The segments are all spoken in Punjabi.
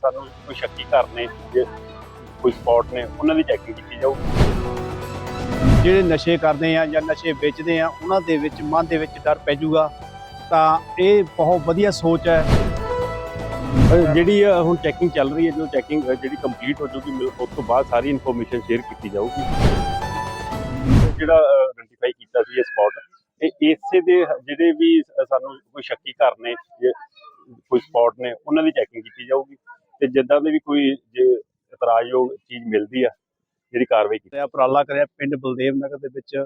ਸਾਨੂੰ ਕੋਈ ਸ਼ੱਕੀ ਘਰ ਨੇ, ਜੇ ਕੋਈ ਸਪੌਟ ਨੇ, ਉਹਨਾਂ ਦੀ ਚੈਕਿੰਗ ਕੀਤੀ ਜਾਊਗੀ ਜਿਹੜੇ ਨਸ਼ੇ ਕਰਦੇ ਆ ਜਾਂ ਨਸ਼ੇ ਵੇਚਦੇ ਆ, ਉਹਨਾਂ ਦੇ ਵਿੱਚ, ਮਨ ਦੇ ਵਿੱਚ ਡਰ ਪੈ ਜਾਊਗਾ। ਤਾਂ ਇਹ ਬਹੁਤ ਵਧੀਆ ਸੋਚ ਹੈ। ਜਿਹੜੀ ਹੁਣ ਚੈਕਿੰਗ ਚੱਲ ਰਹੀ ਹੈ, ਜੋ ਚੈਕਿੰਗ ਜਿਹੜੀ ਕੰਪਲੀਟ ਹੋ ਜੂਗੀ ਉਸ ਤੋਂ ਬਾਅਦ ਸਾਰੀ ਇਨਫੋਰਮੇਸ਼ਨ ਸ਼ੇਅਰ ਕੀਤੀ ਜਾਊਗੀ। ਜਿਹੜਾ ਆਇਡੈਂਟੀਫਾਈ ਕੀਤਾ ਸੀ ਇਹ ਸਪੌਟ ਇਹ ਇਸੇ ਦੇ, ਜਿਹੜੇ ਵੀ ਸਾਨੂੰ ਕੋਈ ਸ਼ੱਕੀ ਘਰ ਨੇ ਕੋਈ ਸਪੌਟ ਨੇ, ਉਹਨਾਂ ਦੀ ਚੈਕਿੰਗ ਕੀਤੀ ਜਾਊਗੀ। ਤੇ ਜਿੱਦਾਂ ਦੇ ਵੀ ਕੋਈ ਜੇ ਇਤਰਾਜ਼ਯੋਗ ਚੀਜ਼ ਮਿਲਦੀ ਆ, ਜਿਹੜੀ ਕਾਰਵਾਈ ਕੀਤੀ। ਤੇ ਉਪਰਾਲਾ ਕਰਿਆ ਪਿੰਡ ਬਲਦੇਵ ਨਗਰ ਦੇ ਵਿੱਚ,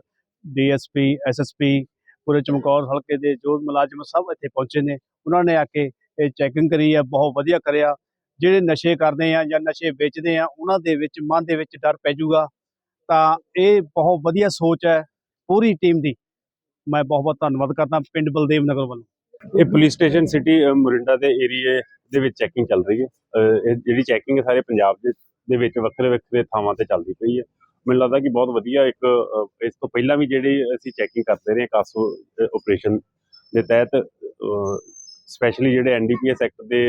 ਡੀਐਸਪੀ, ਐਸਐਸਪੀ, ਪੂਰੇ ਚਮਕੌਰ ਹਲਕੇ ਦੇ ਜੋ ਮੁਲਾਜ਼ਮ ਸਭ ਇੱਥੇ ਪਹੁੰਚੇ ਨੇ, ਉਹਨਾਂ ਨੇ ਆ ਕੇ ਇਹ ਚੈਕਿੰਗ ਕਰੀ ਹੈ ਬਹੁਤ ਵਧੀਆ ਕਰਿਆ। ਜਿਹੜੇ ਨਸ਼ੇ ਕਰਦੇ ਆ ਜਾਂ ਨਸ਼ੇ ਵੇਚਦੇ ਆ, ਉਹਨਾਂ ਦੇ ਵਿੱਚ, ਮਨ ਦੇ ਵਿੱਚ ਡਰ ਪੈ ਜਾਊਗਾ। ਤਾਂ ਇਹ ਬਹੁਤ ਵਧੀਆ ਸੋਚ ਹੈ ਪੂਰੀ ਟੀਮ ਦੀ। ਮੈਂ ਬਹੁਤ ਬਹੁਤ ਧੰਨਵਾਦ ਕਰਦਾ ਪਿੰਡ ਬਲਦੇਵ ਨਗਰ ਵੱਲੋਂ। ਇਹ ਪੁਲਿਸ ਸਟੇਸ਼ਨ ਸਿਟੀ ਮੋਰਿੰਡਾ ਦੇ ਏਰੀਏ ਦੇ ਵਿੱਚ ਚੈਕਿੰਗ ਚੱਲ ਰਹੀ ਹੈ। ਇਹ ਜਿਹੜੀ ਚੈਕਿੰਗ ਸਾਰੇ ਪੰਜਾਬ ਦੇ ਦੇ ਵਿੱਚ ਵੱਖਰੇ ਵੱਖਰੇ ਥਾਵਾਂ ਤੇ ਚੱਲਦੀ ਪਈ ਹੈ। ਮੈਨੂੰ ਲੱਗਦਾ ਕਿ ਬਹੁਤ ਵਧੀਆ ਇੱਕ ਇਸ ਤੋਂ ਪਹਿਲਾਂ ਵੀ ਜਿਹੜੀ ਅਸੀਂ ਚੈਕਿੰਗ ਕਰਦੇ ਰਹੇ ਕਾਸੋ ਆਪਰੇਸ਼ਨ ਦੇ ਤਹਿਤ ਸਪੈਸ਼ਲੀ ਜਿਹੜੇ ਐਨਡੀਪੀਐਸ ਐਕਟ ਦੇ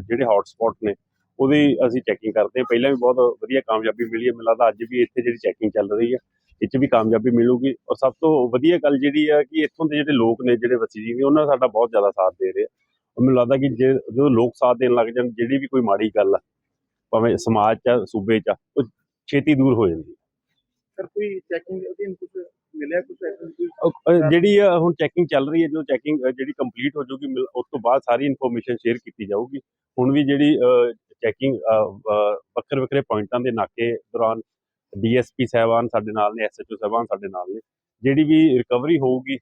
ਜਿਹੜੇ ਹੌਟ ਸਪੌਟ ਨੇ ਉਹਦੀ ਅਸੀਂ ਚੈਕਿੰਗ ਕਰਦੇ ਹਾਂ। ਪਹਿਲਾਂ ਵੀ ਬਹੁਤ ਵਧੀਆ ਕਾਮਯਾਬੀ ਮਿਲੀ ਹੈ। ਮੈਨੂੰ ਲੱਗਦਾ ਅੱਜ ਵੀ ਇੱਥੇ ਜਿਹੜੀ ਚੈਕਿੰਗ ਚੱਲ ਰਹੀ ਹੈ ਇਹ 'ਚ ਵੀ ਕਾਮਯਾਬੀ ਮਿਲੂਗੀ। ਔਰ ਸਭ ਤੋਂ ਵਧੀਆ ਗੱਲ ਜਿਹੜੀ ਹੈ ਕਿ ਇੱਥੋਂ ਦੇ ਜਿਹੜੇ ਲੋਕ ਨੇ ਜਿਹੜੇ ਵਸਨੀਕ ਨੇ ਉਹਨਾਂ ਸਾਡਾ ਬਹੁਤ ਜ਼ਿਆਦਾ ਸਾਥ ਦੇ ਰਹੇ ਆ। ਮੈਨੂੰ ਲੱਗਦਾ ਕਿ ਜੇ ਜਦੋਂ ਲੋਕ ਸਾਥ ਦੇਣ ਲੱਗ ਜਾਣ ਜਿਹੜੀ ਵੀ ਕੋਈ ਮਾੜੀ ਗੱਲ ਆ ਭਾਵੇਂ ਸਮਾਜ 'ਚ ਸੂਬੇ 'ਚ ਉਹ ਛੇਤੀ ਦੂਰ ਹੋ ਜਾਂਦੀ। ਸਰ ਕੋਈ ਚੈਕਿੰਗ ਅਧੀਨ ਕੁਝ ਮਿਲਿਆ? ਕੁਝ ਜਿਹੜੀ ਹੁਣ ਚੈਕਿੰਗ ਚੱਲ ਰਹੀ ਹੈ ਜੋ ਚੈਕਿੰਗ ਜਿਹੜੀ ਕੰਪਲੀਟ ਹੋ ਜਾਊਗੀ ਮਿਲ- ਉਸ ਤੋਂ ਬਾਅਦ ਸਾਰੀ ਇਨਫੋਰਮੇਸ਼ਨ ਸ਼ੇਅਰ ਕੀਤੀ ਜਾਊਗੀ। ਹੁਣ ਵੀ ਜਿਹੜੀ ਚੈਕਿੰਗ ਵੱਖਰੇ ਵੱਖਰੇ ਪੁਆਇੰਟਾਂ ਦੇ ਨਾਕੇ ਦੌਰਾਨ ਡੀਐਸਪੀ ਸਾਹਿਬਾਨ ਸਾਡੇ ਨਾਲ ਨੇ ਐਸਐਚਓ ਸਾਹਿਬਾਨ ਸਾਡੇ ਨਾਲ ਨੇ। ਜਿਹੜੀ ਵੀ ਰਿਕਵਰੀ ਹੋਊਗੀ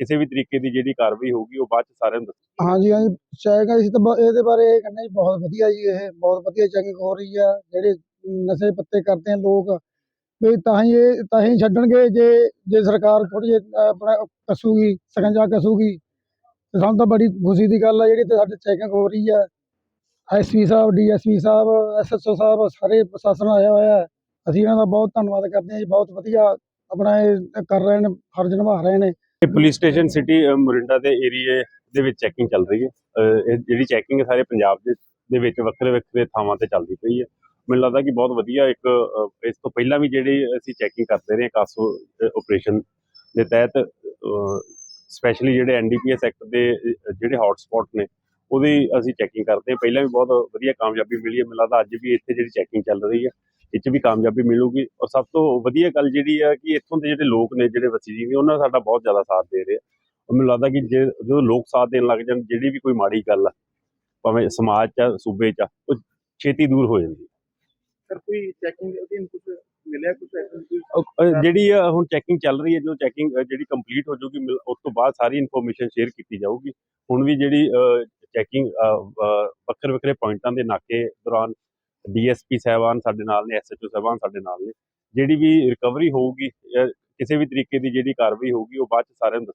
ਕਿਸੇ ਵੀ ਤਰੀਕੇ ਦੀ ਜਿਹੜੀ ਕਾਰਵਾਈ ਹੋਊਗੀ, ਉਹ ਬਾਅਦ ਚ ਸਾਰਿਆਂ ਨੂੰ ਦੱਸ। ਹਾਂਜੀ ਹਾਂਜੀ ਚੈਕਿੰਗ ਅਸੀਂ ਤਾਂ ਇਹਦੇ ਬਾਰੇ ਇਹ ਕਹਿੰਦੇ ਜੀ ਬਹੁਤ ਵਧੀਆ ਜੀ ਇਹ, ਬਹੁਤ ਵਧੀਆ ਚੈਕਿੰਗ ਹੋ ਰਹੀ ਆ। ਜਿਹੜੇ ਨਸ਼ੇ ਪੱਤੇ ਕਰਦੇ ਆ ਲੋਕ, ਵੀ ਤਾਂ ਹੀ ਇਹ, ਤਾਂ ਹੀ ਛੱਡਣਗੇ ਜੇ ਜੇ ਸਰਕਾਰ ਥੋੜੀ ਜਿਹੀ ਆਪਣਾ ਕਸੂਗੀ, ਸਕੰਜਾ ਕਸੂਗੀ। ਸਾਨੂੰ ਤਾਂ ਬੜੀ ਖੁਸ਼ੀ ਦੀ ਗੱਲ ਆ, ਜਿਹੜੀ ਤੇ ਸਾਡੇ ਚੈਕਿੰਗ ਹੋ ਰਹੀ ਆ। ਐਸਪੀ ਸਾਹਿਬ ਡੀਐਸਪੀ ਸਾਹਿਬ ਐਸਐਸਓ ਸਾਹਿਬ, ਸਾਰੇ ਪ੍ਰਸ਼ਾਸਨ ਆਇਆ ਹੋਇਆ ਹੈ। ਅਸੀਂ ਇਹਨਾਂ ਦਾ ਬਹੁਤ ਧੰਨਵਾਦ ਕਰਦੇ ਹਾਂ ਜੀ, ਬਹੁਤ ਵਧੀਆ ਆਪਣਾ ਇਹ ਕਰ ਰਹੇ ਨੇ, ਫਰਜ਼ ਨਿਭਾ ਰਹੇ ਨੇ। ਪੁਲਿਸ ਸਟੇਸ਼ਨ ਸਿਟੀ ਮੋਰਿੰਡਾ ਦੇ ਏਰੀਏ ਦੇ ਵਿੱਚ ਚੈਕਿੰਗ ਚੱਲ ਰਹੀ ਹੈ। ਜਿਹੜੀ ਚੈਕਿੰਗ ਸਾਰੇ ਪੰਜਾਬ ਦੇ ਵਿੱਚ ਵੱਖਰੇ ਵੱਖਰੇ ਥਾਵਾਂ ਤੇ ਚੱਲਦੀ ਪਈ ਹੈ। ਮੈਨੂੰ ਲੱਗਦਾ ਕਿ ਬਹੁਤ ਵਧੀਆ ਇੱਕ ਇਸ ਤੋਂ ਪਹਿਲਾਂ ਵੀ ਜਿਹੜੀ ਅਸੀਂ ਚੈਕਿੰਗ ਕਰਦੇ ਰਹੇ ਕਾਸੋ ਆਪਰੇਸ਼ਨ ਦੇ ਤਹਿਤ ਸਪੈਸ਼ਲੀ ਜਿਹੜੇ ਐਨਡੀਪੀਐਸ ਐਕਟ ਦੇ ਜਿਹੜੇ ਹੌਟ ਸਪੌਟ ਨੇ ਉਹਦੀ ਅਸੀਂ ਚੈਕਿੰਗ ਕਰਦੇ ਹਾਂ। ਪਹਿਲਾਂ ਵੀ ਬਹੁਤ ਵਧੀਆ ਕਾਮਯਾਬੀ ਮਿਲੀ ਹੈ। ਮੈਨੂੰ ਲੱਗਦਾ ਅੱਜ ਵੀ ਇੱਥੇ ਜਿਹੜੀ ਚੈਕਿੰਗ ਚੱਲ ਰਹੀ ਹੈ ਇਹ 'ਚ ਵੀ ਕਾਮਯਾਬੀ ਮਿਲੂਗੀ। ਔਰ ਸਭ ਤੋਂ ਵਧੀਆ ਗੱਲ ਜਿਹੜੀ ਹੈ ਕਿ ਇੱਥੋਂ ਦੇ ਜਿਹੜੇ ਲੋਕ ਨੇ ਜਿਹੜੇ ਵਸਨੀਕ ਨੇ ਉਹਨਾਂ ਸਾਡਾ ਬਹੁਤ ਜ਼ਿਆਦਾ ਸਾਥ ਦੇ ਰਹੇ ਆ। ਮੈਨੂੰ ਲੱਗਦਾ ਕਿ ਜੇ ਜਦੋਂ ਲੋਕ ਸਾਥ ਦੇਣ ਲੱਗ ਜਾਣ ਜਿਹੜੀ ਵੀ ਕੋਈ ਮਾੜੀ ਗੱਲ ਆ ਭਾਵੇਂ ਸਮਾਜ 'ਚ ਸੂਬੇ 'ਚ ਉਹ ਛੇਤੀ ਦੂਰ ਹੋ ਜਾਂਦੀ। ਸਰ ਕੋਈ ਚੈਕਿੰਗ ਅਧੀਨ ਕੁਝ ਮਿਲਿਆ ਕੁਝ ਜਿਹੜੀ ਹੁਣ ਚੈਕਿੰਗ ਚੱਲ ਰਹੀ ਹੈ ਜੋ ਚੈਕਿੰਗ ਜਿਹੜੀ ਕੰਪਲੀਟ ਹੋ ਜਾਊਗੀ ਉਸ ਤੋਂ ਬਾਅਦ ਸਾਰੀ ਇਨਫੋਰਮੇਸ਼ਨ ਸ਼ੇਅਰ ਕੀਤੀ ਜਾਊਗੀ। ਹੁਣ ਵੀ ਜਿਹੜੀ ਚੈਕਿੰਗ ਵੱਖਰੇ ਵੱਖਰੇ ਪੁਆਇੰਟਾਂ ਦੇ ਨਾਕੇ ਦੌਰਾਨ ਡੀਐਸਪੀ ਸਾਹਿਬਾਨ ਸਾਡੇ ਨਾਲ ਨੇ ਐਸਐਚਓ ਸਾਹਿਬਾਨ ਸਾਡੇ ਨਾਲ ਨੇ। ਜਿਹੜੀ ਵੀ ਰਿਕਵਰੀ ਹੋਊਗੀ ਅਹ, ਕਿਸੇ ਵੀ ਤਰੀਕੇ ਦੀ ਜਿਹੜੀ ਕਾਰਵਾਈ ਹੋਊਗੀ ਉਹ ਬਾਅਦ ਚ ਸਾਰਿਆਂ ਨੂੰ ਦੱਸ